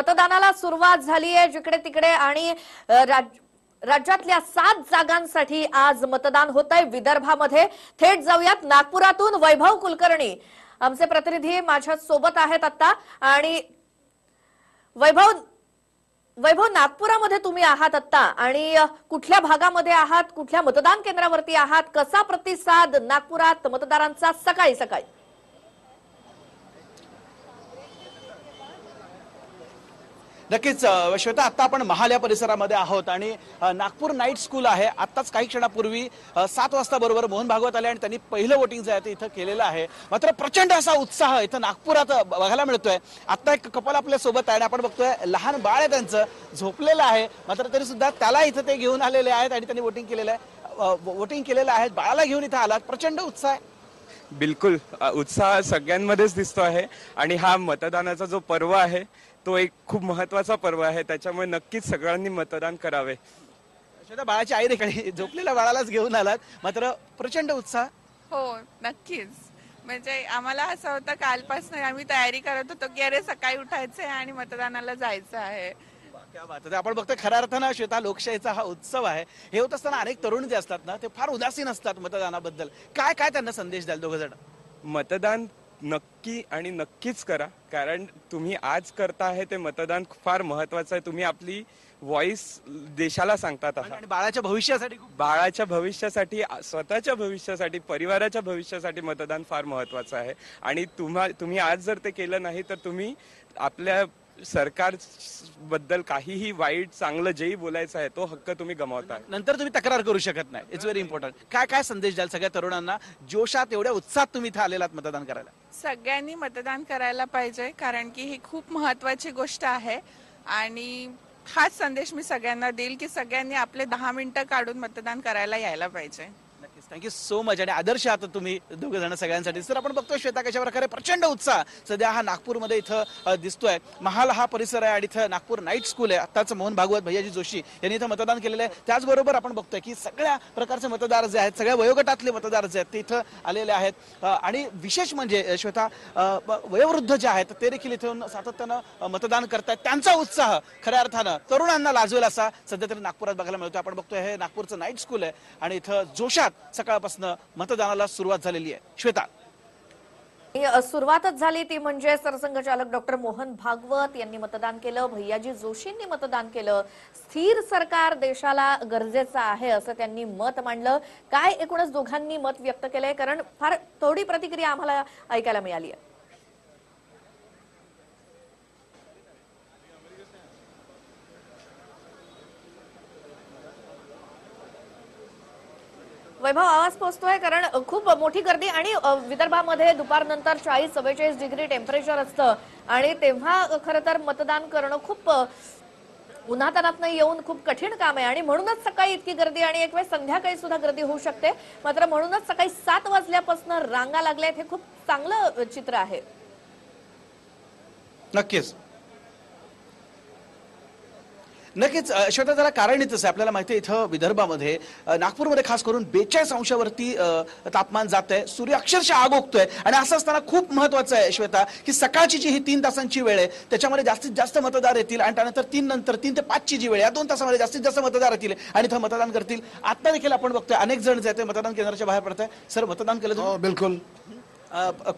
मतदानाला सुरुवात झाली आहे जिकडे तिकडे आणि राज- राज्यातल्या सात जागांसाठी आज मतदान होत आहे विदर्भामध्ये. थेट जाऊयात नागपुरातून वैभव कुलकर्णी. आमचे प्रतिनिधी माझ्या सोबत आहेत आता आणि वैभव वैभव नागपुरामध्ये तुम्ही आहात आता आणि कुठल्या भागामध्ये आहात? कुठल्या मतदान केंद्रावरती आहात? कसा प्रतिसाद नागपुरात मतदारांचा सकाळी सकाळी? नक्कीच श्वेता आता आपण महाल या परिसरामध्ये आहोत आणि नागपूर नाईट स्कूल आहे. आत्ताच काही क्षणापूर्वी सात वाजता बरोबर मोहन भागवत आले आणि त्यांनी पहिलं वोटिंग जे आहे ते इथं केलेलं आहे. मात्र प्रचंड असा उत्साह इथं नागपुरात बघायला मिळतोय. आता एक कपल आपल्यासोबत आहे आणि आपण बघतोय लहान बाळ आहे त्यांचं झोपलेलं आहे. मात्र तरी सुद्धा त्याला इथं ते घेऊन आलेले आहेत आणि त्यांनी वोटिंग केलेलं आहे. वोटिंग केलेलं आहे. बाळाला घेऊन इथं आलात. प्रचंड उत्साह आहे. बिलकुल उत्साह सगळ्यांमध्येच दिसतो आहे. आणि हा मतदानाचा जो पर्व आहे तो एक खूप महत्त्वाचा पर्व आहे. त्याच्यामुळे नक्कीच सगळ्यांनी मतदान करावे. श्वेता बाळाची आई देखील झोपलेल्या बाळालाच घेऊन आलात. मात्र प्रचंड उत्साह. हो नक्कीच. म्हणजे आम्हाला असं होतं कालपासून आम्ही तयारी करत होतो की अरे सकाळी उठायचं आहे आणि मतदानाला जायचं आहे. बात आपण बघतोय खऱ्या अर्थानं श्वेता लोकशाहीचा हा उत्सव आहे. हे होत असताना अनेक तरुण जे असतात ना ते फार उदासीन असतात मतदानाबद्दल. काय काय त्यांना संदेश द्याल दोघ जण? मतदान नक्की आणि नक्कीच करा. कारण तुम्ही आज करता आहे ते मतदान फार महत्वाचं आहे. तुम्ही आपली व्हॉइस देशाला सांगतात आहात. आणि बाळाच्या भविष्यासाठी खूप बाळाच्या भविष्यासाठी स्वतःच्या भविष्यासाठी परिवाराच्या भविष्यासाठी मतदान फार महत्वाचं आहे. आणि तुम्हा तुम्ही आज जर ते केलं नाही तर तुम्ही आपल्या सरकारबद्दल काहीही वाईट चांगलं जेही बोलायचं आहे तो हक्क तुम्ही गमावताय. नंतर तुम्ही तक्रार करू शकत नाही. इट्स व्हेरी इम्पॉर्टंट काय काय संदेश द्याल सगळ्या तरुणांना? जोशात एवढ्या उत्साहात तुम्ही इथे आलेलात मतदान करायला. सगळ्यांनी मतदान करायला पाहिजे कारण की ही खूप महत्वाची गोष्ट आहे. आणि हाच संदेश मी सगळ्यांना देईल की सगळ्यांनी आपले दहा मिनिटं काढून मतदान करायला यायला पाहिजे. थँक्यू सो मच आणि आदर्श आता तुम्ही दोघं जण सगळ्यांसाठी. सर आपण बघतो श्वेता कशा प्रकारे प्रचंड उत्साह. सध्या हा नागपूरमध्ये इथं दिसतोय. महाल हा परिसर आहे आणि इथं नागपूर नाईट स्कूल आहे. आताच मोहन भागवत भैयाजी जोशी यांनी इथं मतदान केलेलं आहे. त्याचबरोबर आपण बघतोय की सगळ्या प्रकारचे मतदार जे आहेत सगळ्या वयोगटातले मतदार जे आहेत ते इथं आलेले आहेत. आणि विशेष म्हणजे श्वेता वयोवृद्ध जे आहेत ते देखील इथून सातत्यानं मतदान करतायत. त्यांचा उत्साह खऱ्या अर्थानं तरुणांना लाजवेल असा सध्या तरी नागपुरात बघायला मिळतो आपण बघतोय हे नागपूरचं नाईट स्कूल आहे. आणि इथं जोशात सकाळपासून मतदानाला सुरुवात झालेली आहे. श्वेता. सुरुवातच झाली ती म्हणजे सरसंघचालक डॉक्टर मोहन भागवत यांनी मतदान केलं भैयाजी जोशींनी मतदान केलं. स्थिर सरकार देशाला गरजेचं आहे असं त्यांनी मत मांडलं. काय एकूणच दोघांनी मत व्यक्त केलंय? कारण फार थोडी प्रतिक्रिया आम्हाला ऐकायला मिळाली आहे. वैभव आवाज पोहोचतोय कारण खूप मोठी गर्दी आणि विदर्भामध्ये दुपारनंतर चाळीस चव्वेचाळीस डिग्री टेम्परेचर असतं. आणि तेव्हा खरं तर मतदान करणं खूप उन्हातानात येऊन खूप कठीण काम आहे. आणि म्हणूनच सकाळी इतकी गर्दी आणि एक वेळ संध्याकाळी सुद्धा गर्दी होऊ शकते. मात्र म्हणूनच सकाळी सात वाजल्यापासून रांगा लागल्या आहेत हे खूप चांगलं चित्र आहे. नक्कीच. नक्कीच अ, श्वेता त्याला कारण इथंच आहे. आपल्याला माहिती आहे इथं विदर्भामध्ये नागपूरमध्ये खास करून बेचाळीस अंशावरती तापमान जात आहे. सूर्य अक्षरशः आग ओकतोय. आणि असं असताना खूप महत्वाचं आहे श्वेता की सकाळची जी ही तीन तासांची वेळ आहे त्याच्यामध्ये जास्तीत जास्त मतदार येतील आणि त्यानंतर तीन नंतर तीन ते पाचची जी वेळ आहे, या दोन तासामध्ये जास्तीत जास्त मतदार येतील आणि इथं मतदान करतील. आता देखील आपण बघतोय अनेक जण जे ते मतदान केंद्राच्या बाहेर पडत आहे सर मतदान केलं? हो बिलकुल.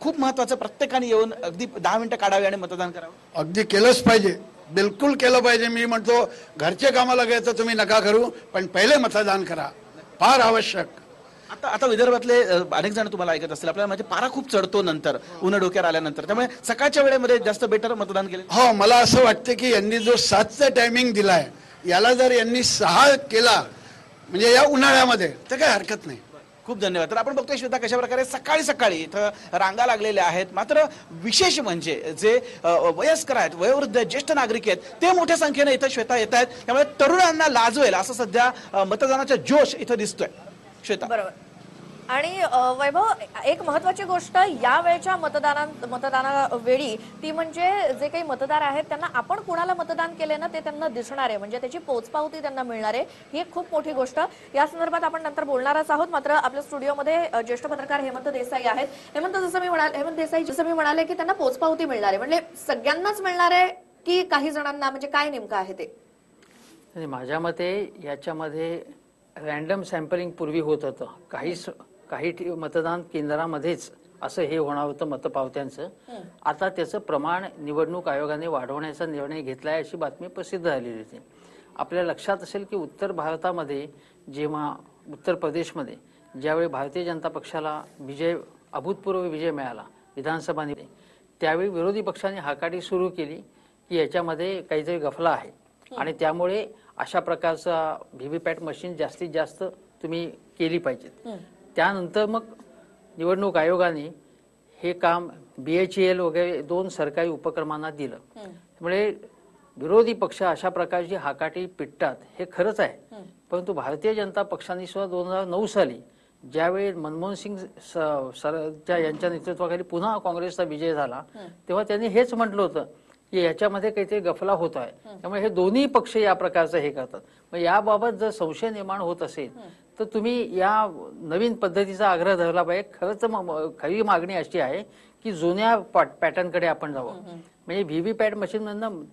खूप महत्वाचं प्रत्येकाने येऊन अगदी दहा मिनिटं काढावी आणि मतदान करावं. अगदी केलंच पाहिजे. बिलकुल केलं पाहिजे. मी म्हणतो घरचे कामाला तर तुम्ही नका करू पण पहिले मतदान करा. फार आवश्यक. आता आता विदर्भातले अनेक जण तुम्हाला ऐकत असतील. आपल्याला आहे, पारा खूप चढतो नंतर उन्हा डोक्यावर आल्यानंतर. त्यामुळे सकाळच्या वेळेमध्ये जास्त बेटर मतदान केले? हो मला असं वाटतं की यांनी जो सातचा टायमिंग दिलाय याला जर यांनी सहा केला म्हणजे या उन्हाळ्यामध्ये तर काही हरकत नाही. खूप धन्यवाद. तर आपण बघतोय श्वेता कशा प्रकारे सकाळी सकाळी इथं रांगा लागलेल्या आहेत. मात्र विशेष म्हणजे जे वयस्कर आहेत वयोवृद्ध ज्येष्ठ नागरिक आहेत ते मोठ्या संख्येने इथं श्वेता येत आहेत त्यामुळे तरुणांना लाजवेल असं सध्या मतदानाचा जोश इथं दिसतोय. श्वेता. बरोबर. आणि वैभव एक महत्वाची गोष्ट या वेळच्या मतदाना मतदानावेळी ती म्हणजे जे काही मतदार आहेत त्यांना आपण कुणाला मतदान केले ना ते त्यांना दिसणार आहे. म्हणजे त्याची पोचपावती त्यांना मिळणार आहे. ही एक खूप मोठी गोष्ट. या संदर्भात आपण नंतर बोलणारच आहोत. मात्र आपल्या स्टुडिओमध्ये ज्येष्ठ पत्रकार हेमंत देसाई आहेत. हेमंत जसं मी म्हणाले हेमंत देसाई जसं मी म्हणाले की त्यांना पोचपावती मिळणार आहे. म्हणजे सगळ्यांनाच मिळणार आहे की काही जणांना? म्हणजे काय नेमकं आहे ते? माझ्या मते याच्यामध्ये रॅन्डम सॅम्पलिंग पूर्वी होत होतं. काही काही मतदान केंद्रामध्येच असं हे होणार होतं मतपावत्यांचं. आता त्याचं प्रमाण निवडणूक आयोगाने वाढवण्याचा निर्णय घेतलाय अशी बातमी प्रसिद्ध झालेली होती. आपल्या लक्षात असेल की उत्तर भारतामध्ये जेव्हा उत्तर प्रदेशमध्ये ज्यावेळी भारतीय जनता पक्षाला विजय अभूतपूर्व विजय मिळाला विधानसभा त्यावेळी विरोधी पक्षाने हाकाटी सुरू केली की याच्यामध्ये काहीतरी गफला आहे. आणि त्यामुळे अशा प्रकारचा व्हीव्हीपॅट मशीन जास्तीत जास्त तुम्ही केली पाहिजेत. त्यानंतर मग निवडणूक आयोगाने हे काम बीएचईएल वगैरे दोन सरकारी उपक्रमांना दिलं. त्यामुळे विरोधी पक्ष अशा प्रकारची हाकाटी पिटतात हे खरंच आहे. परंतु भारतीय जनता पक्षाने सुद्धा दोन हजार नऊ साली ज्यावेळी मनमोहन सिंग स- सर त्या यांच्या नेतृत्वाखाली पुन्हा काँग्रेसचा विजय झाला तेव्हा त्यांनी हेच म्हटलं होतं की याच्यामध्ये काहीतरी गफला होत आहे त्यामुळे हे दोन्ही पक्ष या प्रकारचं हे करतात. मग याबाबत जर संशय निर्माण होत असेल तर तुम्ही या नवीन पद्धतीचा आग्रह धरला पाहिजे. खरंच खरी मागणी अशी आहे की जुन्या पॅटर्नकडे आपण जावं. म्हणजे व्हीव्हीपॅट मशीन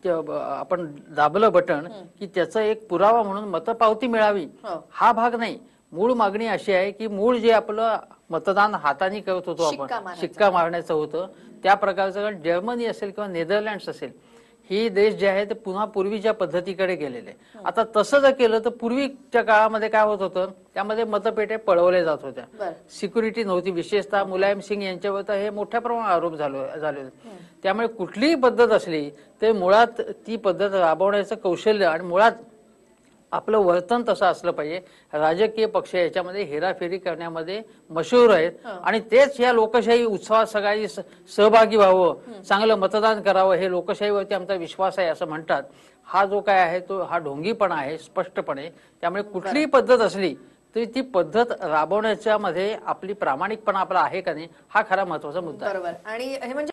आपण दाबलं बटन की त्याचा एक पुरावा म्हणून मतपावती मिळावी. हो. हा भाग नाही. मूळ मागणी अशी आहे की मूळ जे आपलं मतदान हाताने करत होतो आपण. शिक्का मारण्याचं होतं त्या प्रकारचं जर्मनी असेल किंवा नेदरलँड्स असेल ही देश जे आहे ते पुन्हा पूर्वीच्या पद्धतीकडे गेलेले आता तसं जर केलं तर पूर्वीच्या काळामध्ये काय होत होतं? त्यामध्ये मतपेटे पळवल्या जात होत्या. सिक्युरिटी नव्हती. विशेषतः मुलायम सिंग यांच्यावर तर हे मोठ्या प्रमाणात आरोप झालो झाले होते. त्यामुळे कुठलीही पद्धत असली तर मुळात ती पद्धत राबवण्याचं कौशल्य आणि मुळात आपलं वर्तन तसं असलं पाहिजे. राजकीय पक्ष याच्यामध्ये हेराफेरी करण्यामध्ये मशहूर आहेत. आणि तेच या लोकशाही उत्सवात सगळ्यांनी सहभागी व्हावं. चांगलं मतदान करावं हे लोकशाहीवरती आमचा विश्वास आहे असं म्हणतात. हा जो काय आहे तो हा ढोंगीपणा आहे स्पष्टपणे. त्यामुळे कुठलीही पद्धत असली तरी ती पद्धत राबवण्याच्या मध्ये आपली प्रामाणिकपणा आपला आहे का नाही हा खरा महत्त्वाचा मुद्दा आहे. बरोबर. आणि हे म्हणजे